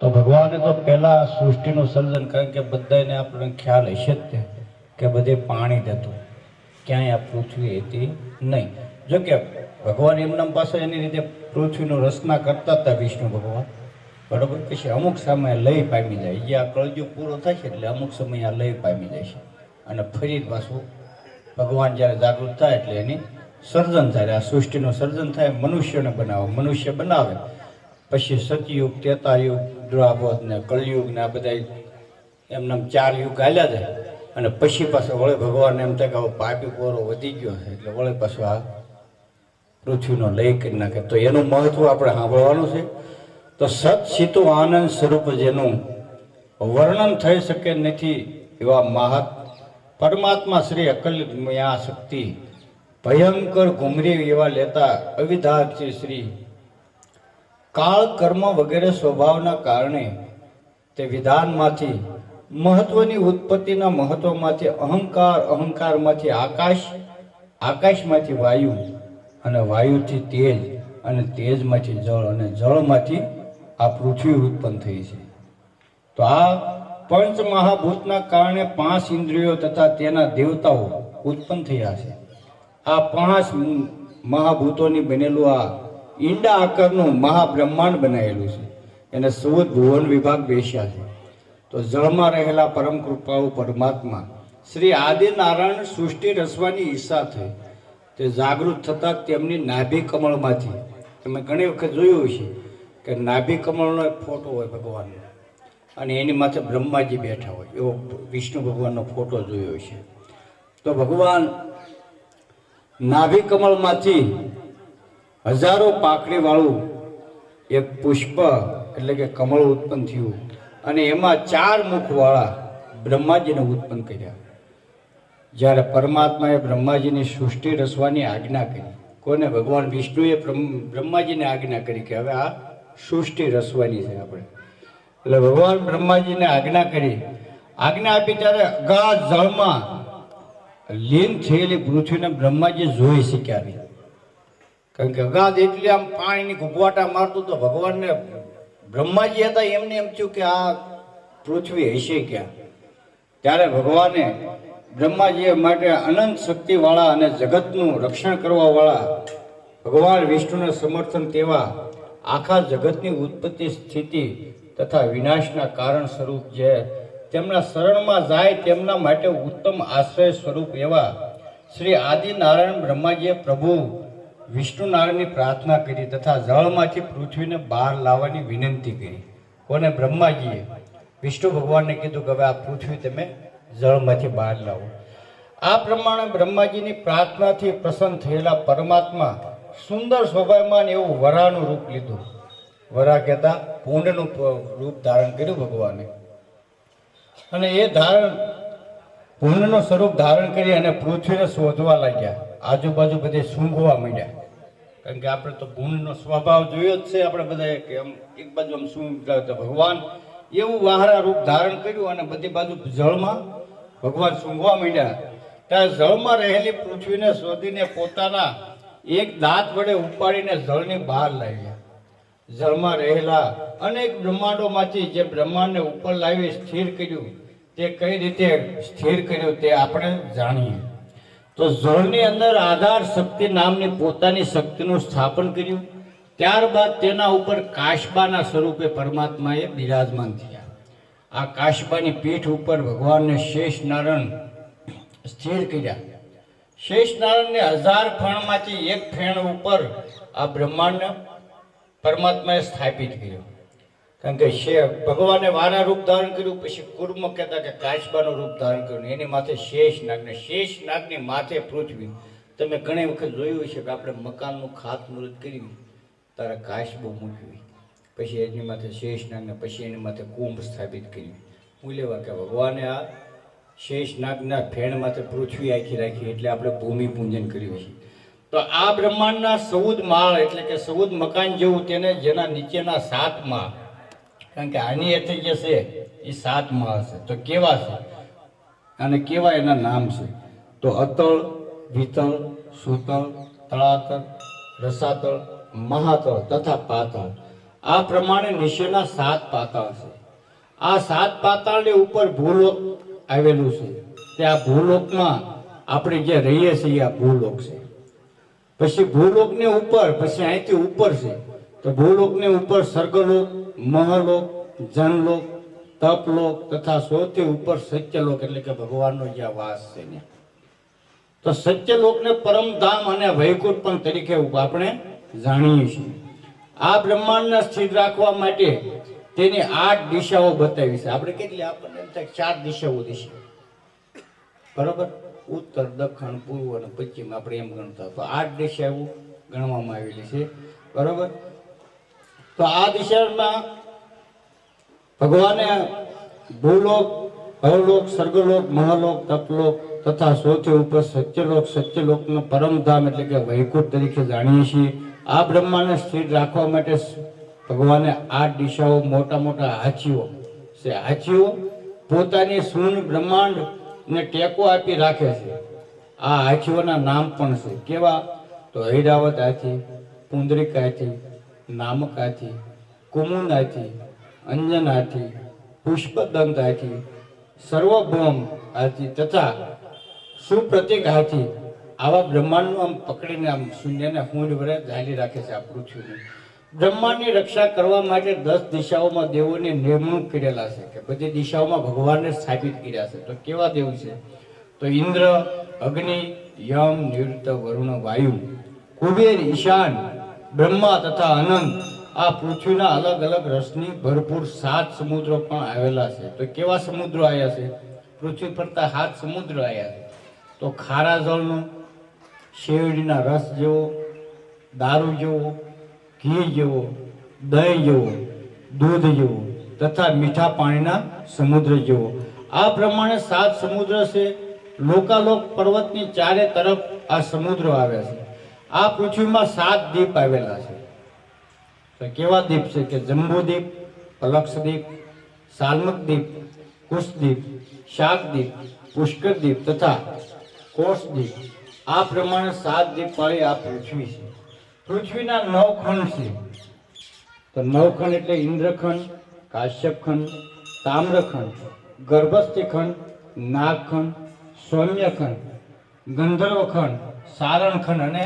તો ભગવાને તો પહેલા સૃષ્ટિનું સર્જન કારણ કે બધાને આપણને ખ્યાલ હશે જ તે, કે બધે પાણી જ ક્યાંય આ પૃથ્વી હતી નહીં. જો કે ભગવાન એમના પાસે એની રીતે પૃથ્વીનું રચના કરતા હતા વિષ્ણુ ભગવાન. બરોબર? પછી અમુક સમયે લય પામી જાય. જે આ કળજુગ પૂરો થાય છે એટલે અમુક સમયે આ લય પામી જાય છે. અને ફરી પાછું ભગવાન જ્યારે જાગૃત થાય એટલે એની સર્જન થાય, આ સૃષ્ટિનું સર્જન થાય, મનુષ્યને બનાવે, મનુષ્ય બનાવે. પછી સતયુગ તેતાયુગ દ્વાપર ને કળયુગ ને આ બધા એમને ચાર યુગ હાલ્યા જાય. અને પછી પાછો વળે ભગવાન એમ થાય કે પાપી કોરો વધી ગયો છે. એટલે વળે પાછો આ પૃથ્વીનો લય કરી નાખે. તો એનું મહત્વ આપણે સાંભળવાનું છે. તો સત સીતુ આનંદ સ્વરૂપ જેનું વર્ણન થઈ શકે નથી એવા મહાત પરમાત્મા શ્રી અકલ્યા શક્તિ ભયંકર ઘુમરી એવા લેતા અવિધાર્થી શ્રી કાળ, કર્મ વગેરે સ્વભાવના કારણે તે વિધાનમાંથી, મહત્વની ઉત્પત્તિના મહત્વમાંથી અહંકાર, અહંકારમાંથી આકાશ, આકાશમાંથી વાયુ અને વાયુથી તેજ અને તેજમાંથી જળ અને જળમાંથી આ પૃથ્વી ઉત્પન્ન થઈ છે. તો આ પંચ મહાભૂતના કારણે પાંચ ઇન્દ્રિયો તથા તેના દેવતાઓ ઉત્પન્ન થયા છે. આ પાંચ મહાભૂતોની બનેલું આ ઈંડા આકારનું મહાબ્રહ્માંડ બનાવેલું છે. એને સુવત ભુવન વિભાગ બેસ્યા છે. તો જળમાં રહેલા પરમ કૃપાઓ પરમાત્મા શ્રી આદિનારાયણ સૃષ્ટિ રસવાની ઈચ્છા થઈ. તે જાગૃત થતાં તેમની નાભી કમળમાંથી તમે ઘણી વખત જોયું છે કે નાભી કમળનો એક ફોટો હોય ભગવાનનો. અને એની માથે બ્રહ્માજી બેઠા હોય એવો વિષ્ણુ ભગવાનનો ફોટો જોયો છે તો ભગવાન નાભી કમળમાંથી હજારો પાકડીવાળું એક પુષ્પ એટલે કે કમળ ઉત્પન્ન થયું. અને એમાં ચાર મુખવાળા બ્રહ્માજીને ઉત્પન્ન કર્યા. જ્યારે પરમાત્માએ બ્રહ્માજીની સૃષ્ટિ રચવાની આજ્ઞા કરી. કોને? ભગવાન વિષ્ણુએ બ્રહ્મ- બ્રહ્માજીને આજ્ઞા કરી કે હવે આ સૃષ્ટિ રચવાની છે આપણે. એટલે ભગવાન બ્રહ્માજીને આજ્ઞા કરી. આજ્ઞા આપી ત્યારે અગાધ જળમાં લીન થયેલી પૃથ્વીને બ્રહ્માજી જોઈ શક્યા નહીં. કારણ કે અગાધ એટલી આમ પાણીની ઘૂંઘવાટા મારતું તો ભગવાનને બ્રહ્માજી હતા, એમને એમ થયું કે આ પૃથ્વી હશે ક્યાં? ત્યારે ભગવાને બ્રહ્માજી માટે અનંત શક્તિવાળા અને જગતનું રક્ષણ કરવાવાળા ભગવાન વિષ્ણુને સમર્થન તેવા આખા જગતની ઉત્પત્તિ સ્થિતિ તથા વિનાશના કારણ સ્વરૂપ જે તેમના શરણમાં જાય તેમના માટે ઉત્તમ આશ્રય સ્વરૂપ એવા શ્રી આદિનારાયણ બ્રહ્માજીએ પ્રભુ વિષ્ણુનારાયણની પ્રાર્થના કરી તથા જળમાંથી પૃથ્વીને બહાર લાવવાની વિનંતી કરી. કોને બ્રહ્માજીએ? વિષ્ણુ ભગવાનને કીધું કે હવે આ પૃથ્વી તમે જળમાંથી બહાર લાવો. આ પ્રમાણે બ્રહ્માજીની પ્રાર્થનાથી પ્રસન્ન થયેલા પરમાત્મા સુંદર સ્વભાવમાં એવું વરાનું રૂપ લીધું. વરા કહેતા, કુંડનું રૂપ ધારણ કર્યું ભગવાને. અને એ ધારણ પૂર્ણનું સ્વરૂપ ધારણ કરી અને પૃથ્વીને શોધવા લાગ્યા. આજુબાજુ બધે સૂંઘવા માંડ્યા. કારણ કે આપણે તો ગુણનો સ્વભાવ જોયો જ છે આપણે બધા કે આમ એક બાજુ આમ સૂંઘતા ભગવાન એવું વાહરા રૂપ ધારણ કર્યું અને બધી બાજુ જળમાં ભગવાન સૂંઘવા માંડ્યા. ત્યારે જળમાં રહેલી પૃથ્વીને શોધીને પોતાના એક દાંત વડે ઉપાડીને જળની બહાર લાવ્યા. જળમાં રહેલા અનેક બ્રહ્માંડોમાંથી જે બ્રહ્માંડને ઉપર લાવી સ્થિર કર્યું, તે કઈ રીતે સ્થિર કર્યું તે આપણે જાણીએ. તો જળની અંદર આધાર શક્તિ નામની પોતાની શક્તિનું સ્થાપન કર્યું, ત્યારબાદ તેના ઉપર કાશબાના સ્વરૂપે પરમાત્માએ બિરાજમાન થયા. આ કાશબાની પીઠ ઉપર ભગવાનને શેષ નારાયણ સ્થિર કર્યા. શેષ નારાયણને હજાર ફણમાંથી એક ફેણ ઉપર આ બ્રહ્માંડ પરમાત્માએ સ્થાપિત કર્યો. કારણ કે શે ભગવાને વારા રૂપ ધારણ કર્યું, પછી કુર્મ કહેતા કે કાચબાનું રૂપ ધારણ કર્યું એની માથે શેષ નાગને શેષ નાગની માથે પૃથ્વી. તમે ઘણી વખત જોયું હશે કે આપણે મકાનનું ખાતમુહૂર્ત કર્યું, તારે કાચબો મૂકવી પછી એની માથે શેષ નાગને પછી એની માથે કુંભ સ્થાપિત કર્યું. હું લેવા કે ભગવાને આ શેષ નાગના ફેણ માથે પૃથ્વી આખી રાખી, એટલે આપણે ભૂમિ પૂજન કર્યું છે તો આ બ્રહ્માંડના ચૌદ માળ એટલે કે ચૌદ મકાન જેવું તેને જેના નીચેના સાત માળ. કારણ કે આની હેઠે જે છે, એ સાત માળ છે. તો કેવા છે? અને કેવા એના નામ છે? તો અતળ, વિતળ, સુતળ, તળાતળ, રસાતળ, મહાતળ તથા પાતળ. આ પ્રમાણે નીચેના સાત પાતાળ છે. આ સાત પાતાળની ઉપર ભૂલોક આવેલું છે. તે આ ભૂલોકમાં આપણે જે રહીએ છીએ, આ ભૂલોક છે. પછી ભૂલોકની ઉપર, પછી અહીંથી ઉપર છે. તો ભૂલોકની ઉપર સ્વર્ગલોક, મહલોક, જનલોક, તપલોક તથા સૌથી ઉપર સત્યલોક એટલે કે ભગવાનનો જ્યાં વાસ છે ત્યાં તો સત્યલોકને પરમધામ અને વૈકુંઠ પણ તરીકે આપણે જાણીએ છીએ. આ બ્રહ્માંડને સ્થિર રાખવા માટે તેની આઠ દિશાઓ બતાવી છે. આપણે કેટલી? આપણને ચાર દિશાઓ દિશા બરોબર? ઉત્તર, દક્ષિણ, પૂર્વ અને પશ્ચિમ આપણે એમ ગણતા. તો આઠ દિશા ગણવામાં આવેલી છે. બરોબર? તો આ દિશામાં ભગવાને ભૂલોક, ભવલોક, સ્વર્ગલોક, મહાલોક, તપલોક તથા સૌથી ઉપર સત્યલોક, સત્યલોકનો પરમધામ એટલે કે વૈકુંઠ તરીકે જાણીએ છીએ. આ બ્રહ્માંડને સ્થિર રાખવા માટે ભગવાને આઠ દિશાઓ મોટા મોટા હાથીઓ છે પોતાની શૂન્ય બ્રહ્માંડ ને ટેકો આપી રાખે છે. આ હાથીઓના નામ પણ છે. કેવા? તો હૈરાવત હાથી, પુંદરીક હાથી, નામક હાથી, કુમુંદ હાથી અંજન હાથી, પુષ્પદંત હાથી, સર્વભૌમ હાથી તથા સુપ્રતિક હાથી. આવા બ્રહ્માંડનું આમ પકડીને આમ શૂન્યને હુંડ વડે ઝાલી રાખે છે આ પૃથ્વીને. બ્રહ્માંડની રક્ષા કરવા માટે દસ દિશાઓમાં દેવોની નિમણૂક કરેલા છે કે બધી દિશાઓમાં ભગવાનને સ્થાપિત કર્યા છે. તો કેવા દેવ છે? તો ઇન્દ્ર, અગ્નિ, યમ, નિવૃત્ત વરુણ, વાયુ, કુબેર, ઈશાન, બ્રહ્મા તથા અનંત આ પૃથ્વીના અલગ અલગ રસની ભરપૂર સાત સમુદ્રો પણ આવેલા છે. તો કેવા સમુદ્રો આવ્યા છે? પૃથ્વી ફરતા સાત સમુદ્ર આવ્યા છે. તો ખારા જળનો, શેરડીના રસ જેવો, દારૂ જેવો ઘી જેવો દહીં જેવો દૂધ જેવો તથા મીઠા પાણીના સમુદ્ર જેવો આ પ્રમાણે સાત સમુદ્ર છે. લોકાલોક પર્વતની ચારે તરફ આ સમુદ્રો આવ્યા છે. આ પૃથ્વીમાં સાત દ્વીપ આવેલા છે. તો કેવા દ્વીપ છે કે જંબુદ્વીપ પલક્ષદ્વીપ સાલ્મકદ્વીપ કુશદ્વીપ શાકદ્વીપ પુષ્કરદ્વીપ તથા કોષદ્વીપ આ પ્રમાણે સાત દ્વીપવાળી આ પૃથ્વી છે. પૃથ્વીના નવ ખંડ છે. તો નવખંડ એટલે ઇન્દ્રખંડ, કાશ્યપખંડ, તામ્રખંડ, ગર્ભસ્થિખંડ, નાગખંડ, સૌમ્યખંડ, ગંધર્વખંડ, સારણખંડ અને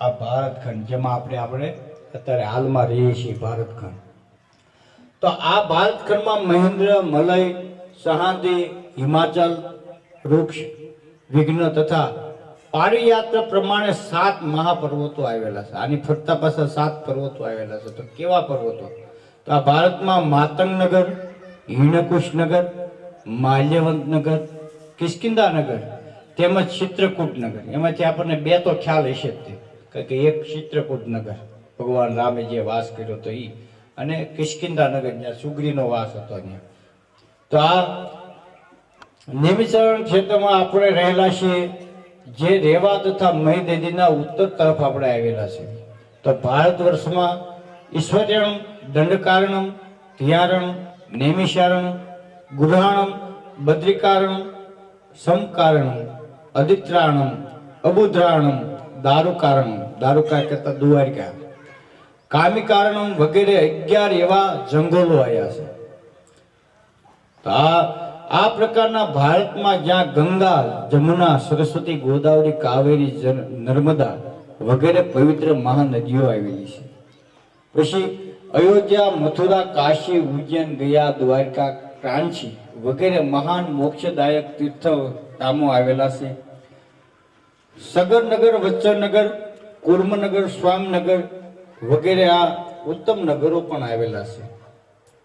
આ ભારતખંડ, જેમાં આપણે આપણે અત્યારે હાલમાં રહીએ છીએ ભારતખંડ. તો આ ભારતખંડમાં મહેન્દ્ર, મલય, સહાદી, હિમાચલ, વૃક્ષ, વિઘ્ન તથા પાળી યાત્રા પ્રમાણે સાત મહાપર્વતો આવેલા છે. આની ફરતા પાછા સાત પર્વતો આવેલા છે. તો કેવા પર્વતો? તો આ ભારતમાં માતંગનગર હિણકુશનગર માલ્યવંતનગર કિસ્કિંદાનગર તેમજ ચિત્રકૂટનગર. એમાંથી આપણને બે તો ખ્યાલ હશે જ તે. કારણ કે એક ચિત્રકૂટનગર. ભગવાન રામે જે વાસ કર્યો હતો એ અને કિષ્કિંદાનગર જ્યાં સુગ્રીનો વાસ હતો ત્યાં. તો આ નિમિચરણ ક્ષેત્રમાં આપણે રહેલા છીએ. જે રેવા તથા મહીદેદીના ઉત્તર તરફ આપણે આવેલા છે. તો ભારત વર્ષમાં ઈશ્વર્યણમ દંડકારણમ ધ્યારણ નેમિશારણ ગૃહાણમ, બદ્રિકારણમ, સમકારણમ, અદિત્રાણમ, અબુદ્રાણમ, દારૂકારણમ. દારૂકા કરતા દ્વારિકા કામિકારણમ વગેરે અગિયાર એવા જંગલો આવ્યા છે. તો આ આ પ્રકારના ભારતમાં જ્યાં ગંગા, જમુના, સરસ્વતી, ગોદાવરી, કાવેરી નર્મદા વગેરે પવિત્ર મહાનદીઓ આવેલી છે. પછી અયોધ્યા, મથુરા, કાશી, ઉજ્જૈન, ગયા, દ્વારકા ક્રાંચી વગેરે મહાન મોક્ષદાયક તીર્થ ધામો આવેલા છે. સગરનગર, વચ્ચરનગર, કુર્મનગર, સ્વામનગર વગેરે આ ઉત્તમ નગરો પણ આવેલા છે.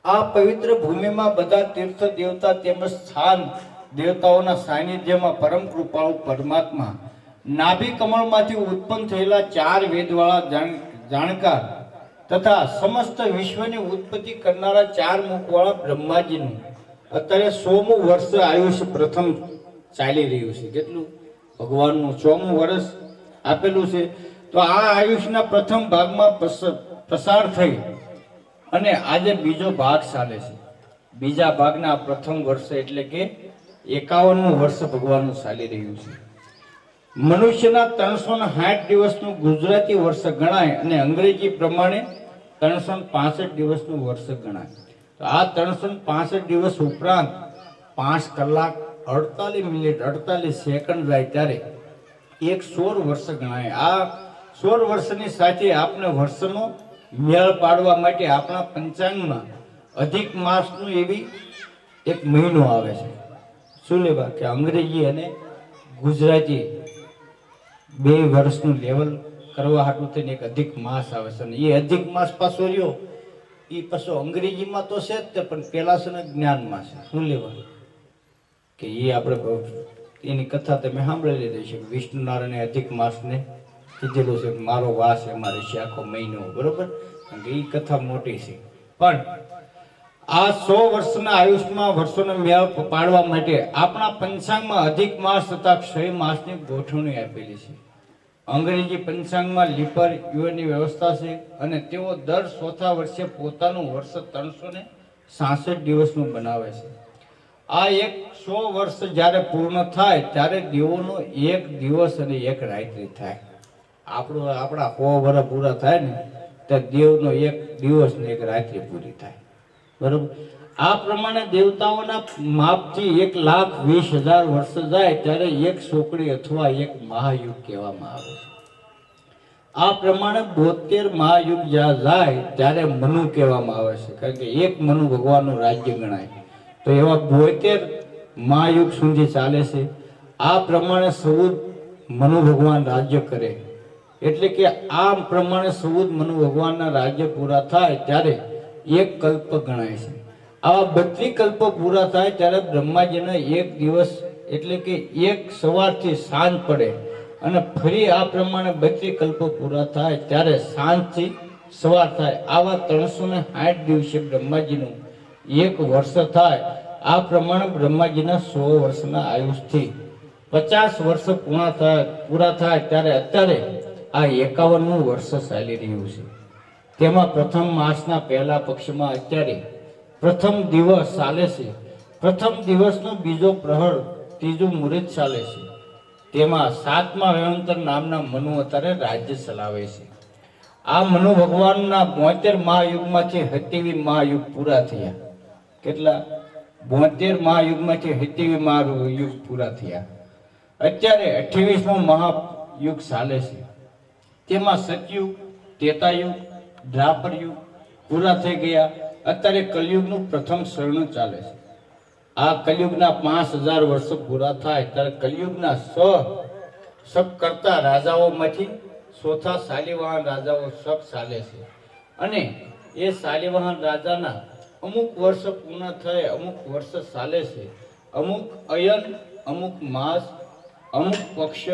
આ પવિત્ર ભૂમિમાં બધા તીર્થ દેવતા તેમજ સ્થાન દેવતાઓના સાનિધ્યમાં પરમ કૃપાળુ પરમાત્મા. નાભી કમળમાંથી ઉત્પન્ન થયેલા ચાર વેદવાળા જાણકાર તથા સમસ્ત વિશ્વની ઉત્પત્તિ કરનારા ચાર મુખવાળા બ્રહ્માજીનું. અત્યારે સોમું વર્ષ આયુષ્ય પ્રથમ ચાલી રહ્યું છે. કેટલું? ભગવાનનું ચોમું વર્ષ આપેલું છે. તો આ આયુષ્યના પ્રથમ ભાગમાં પ્રસાર થઈ. અને આજે બીજો ભાગ ચાલે છે. બીજા ભાગના પ્રથમ વર્ષે એટલે કે એકાવનમું વર્ષ ભગવાનનું ચાલી રહ્યું છે. મનુષ્યના ત્રણસો ને સાઠ દિવસનું ગુજરાતી વર્ષ ગણાય અને અંગ્રેજી પ્રમાણે ત્રણસો પાસઠ દિવસનું વર્ષ ગણાય. તો આ ત્રણસો પાસઠ દિવસ ઉપરાંત પાંચ કલાક અડતાલીસ મિનિટ, અડતાલીસ સેકન્ડ જાય ત્યારે એક સોળ વર્ષ ગણાય. આ સોળ વર્ષની સાથે આપણે વર્ષનો મેળ પાડવા માટે આપણા પંચાંગમાં અધિક માસનું એવી એક મહિનો આવે છે. શું લેવા કે અંગ્રેજી અને ગુજરાતી બે વર્ષનું લેવલ કરવા હાટું થઈને એક અધિક માસ આવે છે. અને એ અધિક માસ પાછો રહ્યો, એ પાછો અંગ્રેજીમાં તો છે જ તે, પણ પેલા છે ને જ્ઞાનમાં છે. શું લેવા કે એ આપણે એની કથા તમે સાંભળી લીધી છે કે વિષ્ણુ નારાયણે અધિક માસને કીધેલું છે મારો વાસ એમાં રહેશે આખો મહિનો, બરોબર? એ કથા મોટી છે. પણ આ સો વર્ષના આયુષ્યમાં વર્ષોનો મેળ પાડવા માટે આપણા પંચાંગમાં અધિક માસ તથા ક્ષય માસની ગોઠવણી આપેલી છે. અંગ્રેજી પંચાંગમાં લીપર યુએની વ્યવસ્થા છે અને તેઓ દર ચોથા વર્ષે પોતાનું વર્ષ ત્રણસો ને સાસઠ દિવસનું બનાવે છે. આ એક સો વર્ષ જ્યારે પૂર્ણ થાય, ત્યારે દેવોનો એક દિવસ અને એક રાત્રિ થાય. આપણું, આપણા સો વર્ષ પૂરા થાય ને ત્યારે દેવનો એક દિવસ ને એક રાત્રિ પૂરી થાય. બરોબર? આ પ્રમાણે દેવતાઓના માપથી એક લાખ વીસ હજાર વર્ષ જાય ત્યારે એક છોકરી અથવા એક મહાયુગ કહેવામાં આવે છે. આ પ્રમાણે બોતેર મહાયુગ જ્યાં જાય ત્યારે મનુ કહેવામાં આવે છે. કારણ કે એક મનુ ભગવાનનું રાજ્ય ગણાય. તો એવા બોતેર મહાયુગ સુધી ચાલે છે. આ પ્રમાણે સૌ મનુ ભગવાન રાજ્ય કરે. એટલે કે આ પ્રમાણે સૌદ મનુ ભગવાનના રાજ્ય પૂરા થાય ત્યારે એક કલ્પ ગણાય છે. આવા બત્રી કલ્પ પૂરા થાય ત્યારે બ્રહ્માજીના એક દિવસ એટલે કે એક સવારથી સાંજ પડે અને ફરી આ પ્રમાણે બત્રી કલ્પ પૂરા થાય ત્યારે સાંજથી સવાર થાય. આવા ત્રણસો ને સાઠ દિવસે બ્રહ્માજીનું એક વર્ષ થાય. આ પ્રમાણે બ્રહ્માજીના સો વર્ષના આયુષથી પચાસ વર્ષ પૂર્ણ થાય, પૂરા થાય ત્યારે અત્યારે આ એકાવનમું વર્ષ ચાલી રહ્યું છે. તેમાં પ્રથમ માસના પહેલા પક્ષમાં અત્યારે પ્રથમ દિવસ ચાલે છે. પ્રથમ દિવસનો બીજો પ્રહર ત્રીજું મુહૂર્ત ચાલે છે. તેમાં સાતમા વ્યવંતર નામના મનુ અત્યારે રાજ્ય ચલાવે છે. આ મનુ ભગવાનના બોતેર મહાયુગમાંથી હતીવી મહાયુગ પૂરા થયા. કેટલા? બોતેર મહાયુગમાંથી હતીવી મહાયુગ પૂરા થયા. અત્યારે અઠ્યાવીસમો મહાયુગ ચાલે છે. તેમાં સત્યુગ તેતાયુગ દ્રાપર યુગ પૂરા થઈ ગયા. અત્યારે કલયુગનું પ્રથમ શરણ ચાલે છે. આ કલયુગના પાંચ હજાર વર્ષો પૂરા થાય ત્યારે કલયુગના સ, સબ કરતા રાજાઓમાંથી ચોથા શાલિવાહન રાજાઓ સબ ચાલે છે. અને એ શાલિવાહન રાજાના અમુક વર્ષ પૂર્ણ થાય, અમુક વર્ષ ચાલે છે. અમુક અયન, અમુક માસ, અમુક પક્ષ,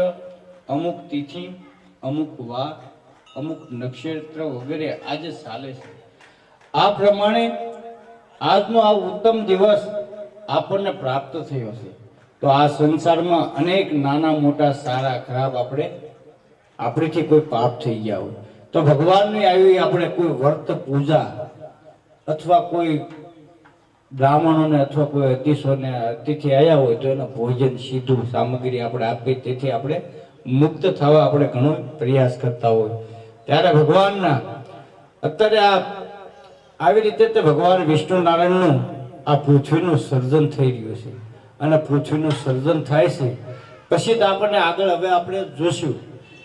અમુક તિથિ અમુક વાક અમુક નક્ષત્ર વગેરે આજે ચાલે છે. આ પ્રમાણે આજનો આ ઉત્તમ દિવસ આપણને પ્રાપ્ત થયો છે. તો આ સંસારમાં અનેક નાના મોટા સારા ખરાબ આપણે, આપણીથી કોઈ પાપ થઈ ગયા હોય. તો ભગવાનની આવી આપણે કોઈ વર્ત પૂજા અથવા કોઈ બ્રાહ્મણોને અથવા કોઈ અતિશોને અતિથિ આવ્યા હોય તો એનું ભોજન, સીધું સામગ્રી આપણે આપી તેથી આપણે મુક્ત થવા આપણે ઘણો પ્રયાસ કરતા હોય. ત્યારે ભગવાનના, અત્યારે આ આવી રીતે તે ભગવાન વિષ્ણુ નારાયણનું આ પૃથ્વીનું સર્જન થઈ રહ્યું છે. અને પૃથ્વીનું સર્જન થાય છે. પછી તો આપણને આગળ હવે આપણે જોશું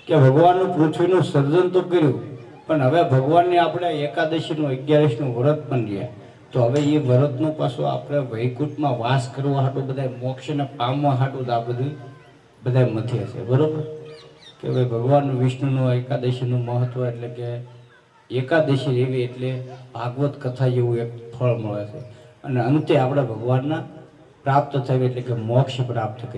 કે ભગવાનનું પૃથ્વીનું સર્જન તો કર્યું, પણ હવે ભગવાનને આપણે એકાદશીનું, અગિયારસનું વ્રત પણ રહ્યા. તો હવે એ વ્રતનું પાછું આપણે વૈકુંઠમાં વાસ કરવા હાટું બધા મોક્ષને પામવા હાટું તો આ બધું બધા મથે છે, બરોબર? કે ભાઈ ભગવાન વિષ્ણુનું, એકાદશીનું મહત્વ એટલે કે એકાદશી એવી એટલે ભાગવત કથા જેવું એક ફળ મળે છે. અને અંતે આપણે ભગવાનના પ્રાપ્ત થયું એટલે કે મોક્ષ પ્રાપ્ત કરી